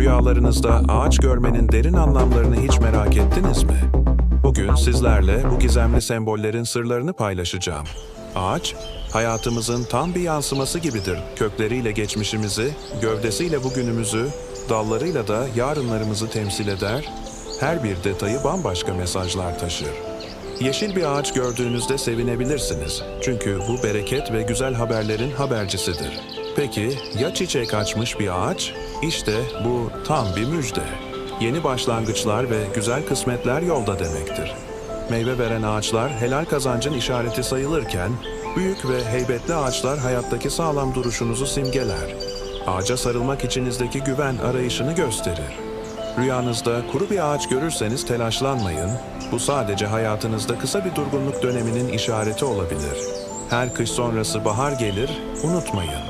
Rüyalarınızda ağaç görmenin derin anlamlarını hiç merak ettiniz mi? Bugün sizlerle bu gizemli sembollerin sırlarını paylaşacağım. Ağaç, hayatımızın tam bir yansıması gibidir. Kökleriyle geçmişimizi, gövdesiyle bugünümüzü, dallarıyla da yarınlarımızı temsil eder. Her bir detayı bambaşka mesajlar taşır. Yeşil bir ağaç gördüğünüzde sevinebilirsiniz. Çünkü bu bereket ve güzel haberlerin habercisidir. Peki ya çiçek açmış bir ağaç? İşte bu tam bir müjde. Yeni başlangıçlar ve güzel kısmetler yolda demektir. Meyve veren ağaçlar helal kazancın işareti sayılırken, büyük ve heybetli ağaçlar hayattaki sağlam duruşunuzu simgeler. Ağaca sarılmak içinizdeki güven arayışını gösterir. Rüyanızda kuru bir ağaç görürseniz telaşlanmayın. Bu sadece hayatınızda kısa bir durgunluk döneminin işareti olabilir. Her kış sonrası bahar gelir, unutmayın.